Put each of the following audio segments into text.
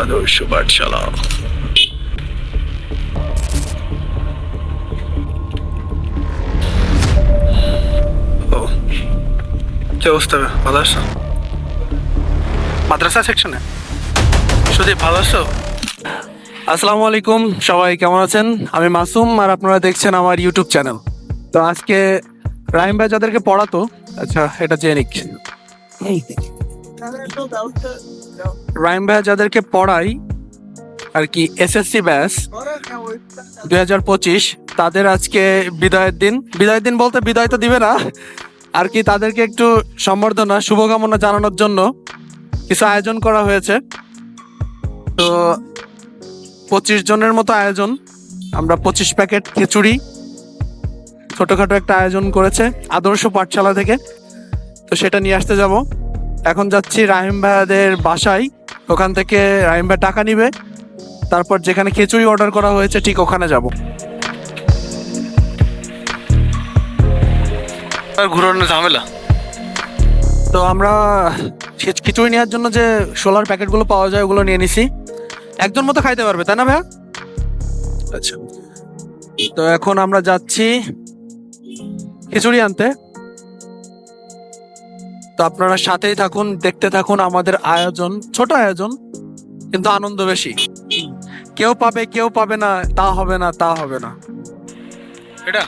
আদর্শ পাঠশালা। ও কি অবস্থা ভালো আছো? মাদ্রাসা সেকশনে সুদীপ ভালো আছো? আসসালামু আলাইকুম সবাই কেমন আছেন? আমি মাসুম আর আপনারা দেখছেন আমার ইউটিউব চ্যানেল তো আজকে রাহিম ভাই যাদেরকে পড়াতো আচ্ছা এটা জেনিক রাহিম ভাই যাদেরকে পড়াই, আর কি, এসএসসি ব্যাস, দুই হাজার পঁচিশ, তাদের আজকে বিদায়ের দিন। বিদায়ের দিন বলতে বিদায় তো দিবে না, আর কি, তাদেরকে একটু সম্বর্ধনা, শুভকামনা জানানোর জন্য কিছু আয়োজন করা হয়েছে। তো পঁচিশ জনের মতো আয়োজন, আমরা পঁচিশ প্যাকেট খিচুড়ি, ছোটখাটো একটা আয়োজন করেছে আদর্শ পাঠশালা থেকে। তো সেটা নিয়ে আসতে যাব। এখন যাচ্ছি রাহিম ভাইয়াদের বাসায়। ওখান থেকে রাহিম ভাই টাকা নিবে। তারপর যেখানে খিচুড়ি অর্ডার করা হয়েছে ঠিক ওখানে যাব। ঘুরানোর ঝামেলা? তো আমরা খিচ- খিচুড়ি নেওয়ার জন্য যে সোলার প্যাকেটগুলো পাওয়া যায় ওগুলো নিয়ে নিছি। একজন মতো খাইতে পারবে তাই না ভাইয়া? আচ্ছা। তো এখন আমরা যাচ্ছি খিচুড়ি আনতে। তো আপনারা সাথেই থাকুন, দেখতে থাকুন আমাদের আয়োজন, ছোট আয়োজন, কিন্তু আনন্দ বেশি। কেউ পাবে কেউ পাবে না, তা হবে না, তা হবে না। এটা?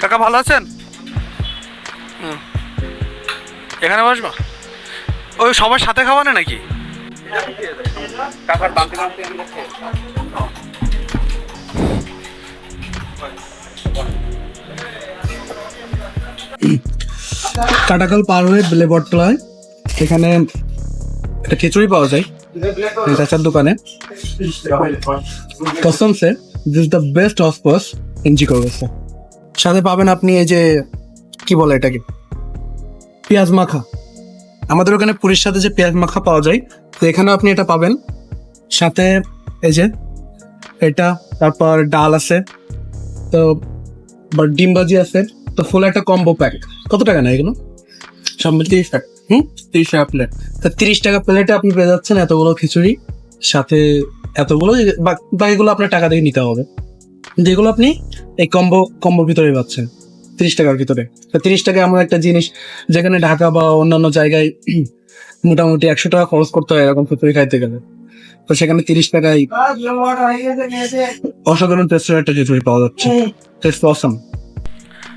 কাকা ভালো আছেন। এখানে বসবা? ওই সবার সাথে খাওয়ানে নাকি? কাটাকাল পার হয়ে বেলে বটতলায় এখানে একটা খিচুড়ি পাওয়া যায়। এই চাচার দোকানে। কসম সে this the best of course ইঞ্জি করবেছে সাথে পাবেন আপনি এই যে কি বলে এটাকে? পেঁয়াজ মাখা। আমাদের ওখানে পুরীর সাথে যে পেঁয়াজ মাখা পাওয়া যায়, তো এখানেও আপনি এটা পাবেন। সাথে এই যে এটা, তারপর ডাল আছে, তো ডিম ভাজি আছে, তো ফুল একটা কম্বো প্যাক কত টাকা না এগুলো? সব মিলে তিরিশ হুম? তিরিশ টাকা প্লেট তো তিরিশ টাকা প্লেটে আপনি পেয়ে যাচ্ছেন এতগুলো খিচুড়ি, সাথে এতগুলো বাকিগুলো আপনার টাকা দিয়ে নিতে হবে। যেগুলো আপনি এই কম্বো কম্বোর ভিতরে পাচ্ছেন। তিরিশ টাকার ভিতরে। তো তিরিশ টাকা এমন একটা জিনিস যেখানে ঢাকা বা অন্যান্য জায়গায় মোটামুটি একশো টাকা খরচ করতে হয় এরকম খিচুড়ি খাইতে গেলে। তো সেখানে তিরিশ টাকায় অসাধারণ টেস্টের একটা খিচুড়ি পাওয়া যাচ্ছে। টেস্ট অসাম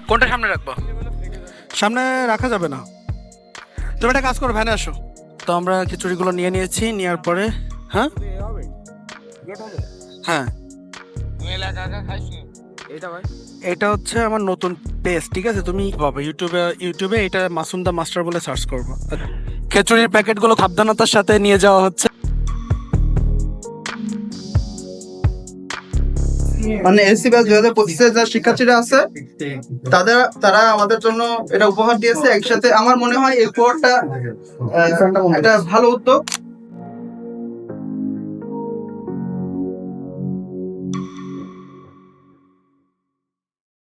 কোনটা সামনে রাখব? সামনে রাখা যাবে না। তুমি একটা কাজ করো ভ্যানে আসো। তো আমরা খিচুড়িগুলো নিয়ে নিয়েছি নেওয়ার পরে হ্যাঁ? হ্যাঁ। এটা হচ্ছে আমার নতুন পেজ ঠিক আছে? তুমি বাবা, ইউটিউবে ইউটিউবে এটা মাসুম দা মাস্টার বলে সার্চ করব। খিচুড়ির প্যাকেটগুলো সাবধানতার সাথে নিয়ে যাওয়া হচ্ছে। মানে এসসি ব্যাচ দুই হাজার পঁচিশে যারা শিক্ষার্থীরা আছে, তাদের, তারা আমাদের জন্য এটা উপহার দিয়েছে। একসাথে আমার মনে হয় এই উপহারটা একটা ভালো উদ্যোগ।